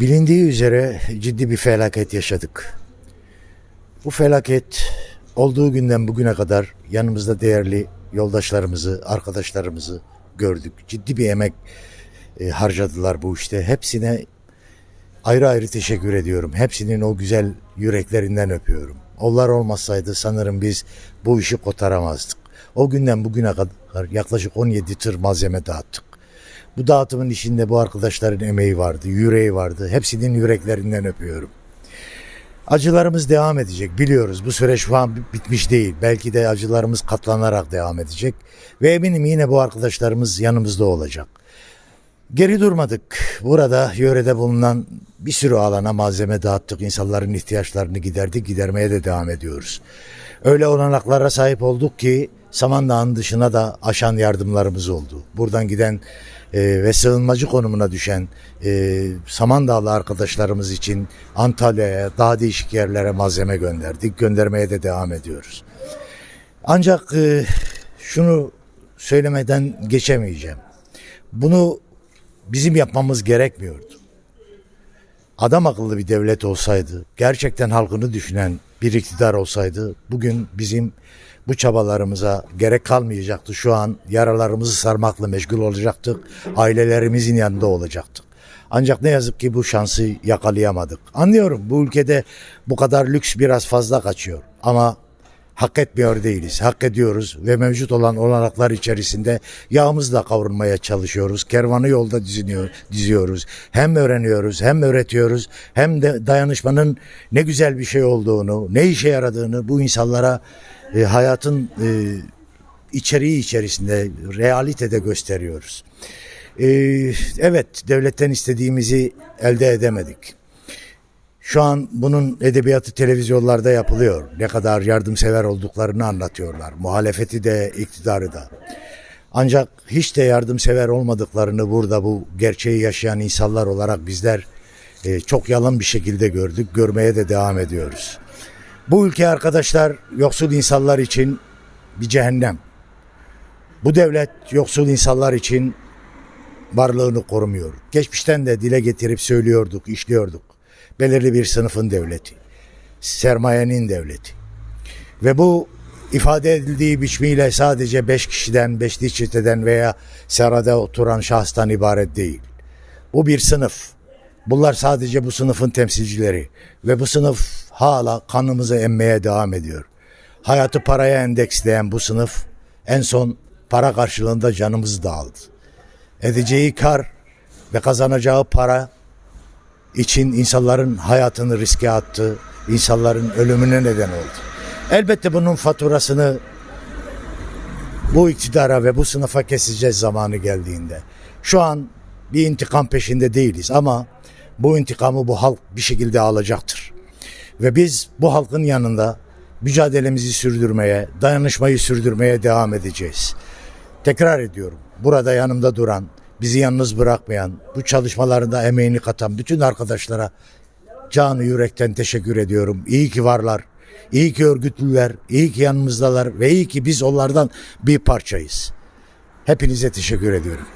Bilindiği üzere ciddi bir felaket yaşadık. Bu felaket olduğu günden bugüne kadar yanımızda değerli yoldaşlarımızı, arkadaşlarımızı gördük. Ciddi bir emek e, harcadılar bu işte. Hepsine ayrı ayrı teşekkür ediyorum. Hepsinin o güzel yüreklerinden öpüyorum. Onlar olmasaydı sanırım biz bu işi kotaramazdık. O günden bugüne kadar yaklaşık 17 tır malzeme dağıttık. Bu dağıtımın içinde bu arkadaşların emeği vardı, yüreği vardı. Hepsinin yüreklerinden öpüyorum. Acılarımız devam edecek biliyoruz. Bu süreç şu an bitmiş değil. Belki de acılarımız katlanarak devam edecek. Ve eminim yine bu arkadaşlarımız yanımızda olacak. Geri durmadık. Burada yörede bulunan bir sürü alana malzeme dağıttık. İnsanların ihtiyaçlarını giderdik. Gidermeye de devam ediyoruz. Öyle olanaklara sahip olduk ki Samandağ'ın dışına da aşan yardımlarımız oldu. Buradan giden e, ve sığınmacı konumuna düşen e, Samandağlı arkadaşlarımız için Antalya'ya, daha değişik yerlere malzeme gönderdik. Göndermeye de devam ediyoruz. Ancak e, şunu söylemeden geçemeyeceğim. Bunu bizim yapmamız gerekmiyordu. Adam akıllı bir devlet olsaydı, gerçekten halkını düşünen bir iktidar olsaydı bugün bizim bu çabalarımıza gerek kalmayacaktı. Şu an yaralarımızı sarmakla meşgul olacaktık. Ailelerimizin yanında olacaktık. Ancak ne yazık ki bu şansı yakalayamadık. Anlıyorum bu ülkede bu kadar lüks biraz fazla kaçıyor. Ama hak etmiyor değiliz. Hak ediyoruz ve mevcut olan olanaklar içerisinde yağımızla kavrulmaya çalışıyoruz. Kervanı yolda diziniyor, diziyoruz. Hem öğreniyoruz, hem öğretiyoruz, hem de dayanışmanın ne güzel bir şey olduğunu, ne işe yaradığını bu insanlara e, hayatın e, içeriği içerisinde, realitede gösteriyoruz. E, evet, devletten istediğimizi elde edemedik. Şu an bunun edebiyatı televizyonlarda yapılıyor. Ne kadar yardımsever olduklarını anlatıyorlar. Muhalefeti de, iktidarı da. Ancak hiç de yardımsever olmadıklarını burada bu gerçeği yaşayan insanlar olarak bizler e, çok yalan bir şekilde gördük. Görmeye de devam ediyoruz. Bu ülke arkadaşlar yoksul insanlar için bir cehennem. Bu devlet yoksul insanlar için varlığını korumuyor. Geçmişten de dile getirip söylüyorduk, işliyorduk. Belirli bir sınıfın devleti. Sermayenin devleti. Ve bu ifade edildiği biçimiyle sadece beş kişiden, beşli çeteden veya serada oturan şahıstan ibaret değil. Bu bir sınıf. Bunlar sadece bu sınıfın temsilcileri ve bu sınıf hala kanımızı emmeye devam ediyor. Hayatı paraya endeksleyen bu sınıf en son para karşılığında canımızı da aldı. Edeceği kar ve kazanacağı para için insanların hayatını riske attı, insanların ölümüne neden oldu. Elbette bunun faturasını bu iktidara ve bu sınıfa keseceğiz zamanı geldiğinde. Şu an bir intikam peşinde değiliz ama bu intikamı bu halk bir şekilde alacaktır. Ve biz bu halkın yanında mücadelemizi sürdürmeye, dayanışmayı sürdürmeye devam edeceğiz. Tekrar ediyorum. Burada yanımda duran, bizi yalnız bırakmayan, bu çalışmalarında emeğini katan bütün arkadaşlara canı yürekten teşekkür ediyorum. İyi ki varlar. İyi ki örgütlüler, iyi ki yanımızdalar ve iyi ki biz onlardan bir parçayız. Hepinize teşekkür ediyorum.